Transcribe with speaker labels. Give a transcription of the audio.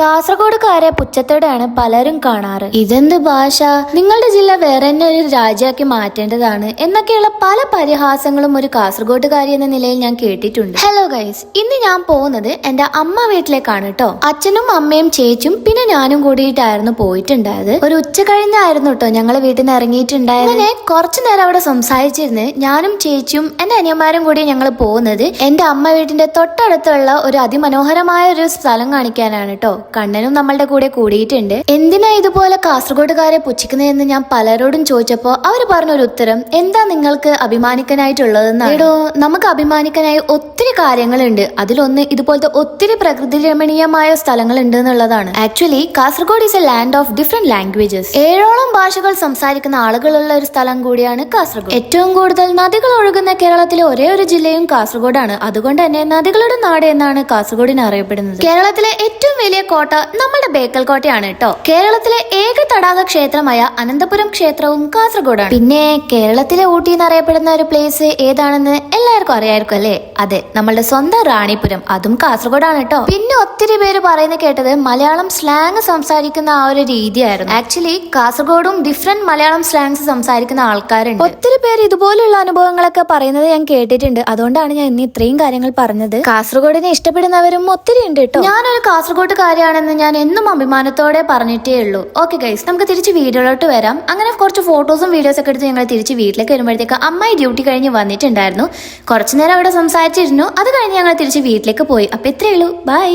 Speaker 1: കാസർഗോഡുകാരെ പുച്ഛത്തോടെയാണ് പലരും കാണാറ്. ഇതെന്ത് ഭാഷ? നിങ്ങളുടെ ജില്ല വേറെ തന്നെ ഒരു രാജ്യമാക്കി മാറ്റേണ്ടതാണ് എന്നൊക്കെയുള്ള പല പരിഹാസങ്ങളും ഒരു കാസർഗോഡുകാരി എന്ന നിലയിൽ ഞാൻ കേട്ടിട്ടുണ്ട്. ഹലോ ഗൈസ് ഇന്ന് ഞാൻ പോകുന്നത് എന്റെ അമ്മ വീട്ടിലേക്കാണ് കേട്ടോ അച്ഛനും അമ്മയും ചേച്ചും പിന്നെ ഞാനും കൂടിയിട്ടായിരുന്നു പോയിട്ടുണ്ടായത്. ഒരു ഉച്ച കഴിഞ്ഞായിരുന്നു കേട്ടോ ഞങ്ങളെ വീട്ടിൽ നിന്ന് ഇറങ്ങിയിട്ടുണ്ടായത്. അങ്ങനെ കുറച്ചു നേരം അവിടെ സംസാരിച്ചിരുന്ന് ഞാനും ചേച്ചിയും എന്റെ അനിയന്മാരും കൂടി ഞങ്ങൾ പോകുന്നത് എന്റെ അമ്മ വീട്ടിന്റെ തൊട്ടടുത്തുള്ള ഒരു അതിമനോഹരമായ ഒരു സ്ഥലം കാണിക്കാനാണ് കേട്ടോ കണ്ണനും നമ്മളുടെ കൂടെ കൂടിയിട്ടുണ്ട്. എന്തിനാ ഇതുപോലെ കാസർഗോഡുകാരെ പുച്ഛിക്കുന്നതെന്ന് ഞാൻ പലരോടും ചോദിച്ചപ്പോ അവർ പറഞ്ഞൊരു ഉത്തരം എന്താ നിങ്ങൾക്ക് അഭിമാനിക്കാനായിട്ടുള്ളതെന്നാണ്? എടോ നമുക്ക് അഭിമാനിക്കാനായി ഒത്തിരി കാര്യങ്ങളുണ്ട്. അതിലൊന്ന് ഇതുപോലത്തെ ഒത്തിരി പ്രകൃതി രമണീയമായ സ്ഥലങ്ങൾ ഉണ്ട് എന്നുള്ളതാണ് actually Kasaragod is a land of different languages ഏഴോളം ഭാഷകൾ സംസാരിക്കുന്ന ആളുകളുള്ള ഒരു സ്ഥലം കൂടിയാണ് കാസർഗോഡ്. ഏറ്റവും കൂടുതൽ നദികൾ ഒഴുകുന്ന കേരളത്തിലെ ഒരേ ഒരു ജില്ലയും കാസർഗോഡാണ്. അതുകൊണ്ട് തന്നെ നദികളുടെ നാട് എന്നാണ് കാസർഗോഡിനെ അറിയപ്പെടുന്നത്. കേരളത്തിലെ ഏറ്റവും വലിയ കോട്ട നമ്മുടെ ബേക്കൽ കോട്ടയാണ് കേട്ടോ. കേരളത്തിലെ ഏക തടാക ക്ഷേത്രമായ അനന്തപുരം ക്ഷേത്രവും കാസർഗോഡാണ്. പിന്നെ കേരളത്തിലെ ഊട്ടി എന്നറിയപ്പെടുന്ന ഒരു പ്ലേസ് ഏതാണെന്ന് എല്ലാവർക്കും അറിയായിരിക്കും അല്ലേ? അതെ നമ്മളുടെ സ്വന്തം റാണിപുരം. അതും കാസർഗോഡാണ് കേട്ടോ. പിന്നെ ഒത്തിരി പേര് പറയുന്ന കേട്ടത് മലയാളം സ്ലാങ് സംസാരിക്കുന്ന ആ ഒരു രീതിയായിരുന്നു. ആക്ച്വലി കാസർഗോഡും ഡിഫറെന്റ് മലയാളം സ്ലാങ്സ് സംസാരിക്കുന്ന ആൾക്കാരുണ്ട്. ഒത്തിരി പേര് ഇതുപോലുള്ള അനുഭവങ്ങളൊക്കെ പറയുന്നത് ഞാൻ കേട്ടിട്ടുണ്ട്. അതുകൊണ്ടാണ് ഞാൻ ഇന്ന് ഇത്രയും കാര്യങ്ങൾ പറഞ്ഞത്. കാസർഗോഡിനെ ഇഷ്ടപ്പെടുന്നവരും ഒത്തിരി ഉണ്ട് കേട്ടോ. ഞാനൊരു കാസർഗോഡ് കാര്യമാണെന്ന് ഞാൻ എന്നും അഭിമാനത്തോടെ പറഞ്ഞിട്ടേ ഉള്ളൂ. ഓക്കെ ഗൈസ് നമുക്ക് തിരിച്ച് വീഡിയോയിലോട്ട് വരാം. അങ്ങനെ കുറച്ച് ഫോട്ടോസും വീഡിയോസ് ഒക്കെ എടുത്ത് ഞങ്ങൾ തിരിച്ച് വീട്ടിലേക്ക് വരുമ്പോഴത്തേക്ക് അമ്മായി ഡ്യൂട്ടി കഴിഞ്ഞ് വന്നിട്ടുണ്ടായിരുന്നു. കുറച്ചു നേരം അവിടെ സംസാരിച്ചിരുന്നു. അത് കഴിഞ്ഞ് ഞങ്ങൾ തിരിച്ച് വീട്ടിലേക്ക് പോയി. അപ്പോൾ ഇത്രയേ ഉള്ളൂ. ബൈ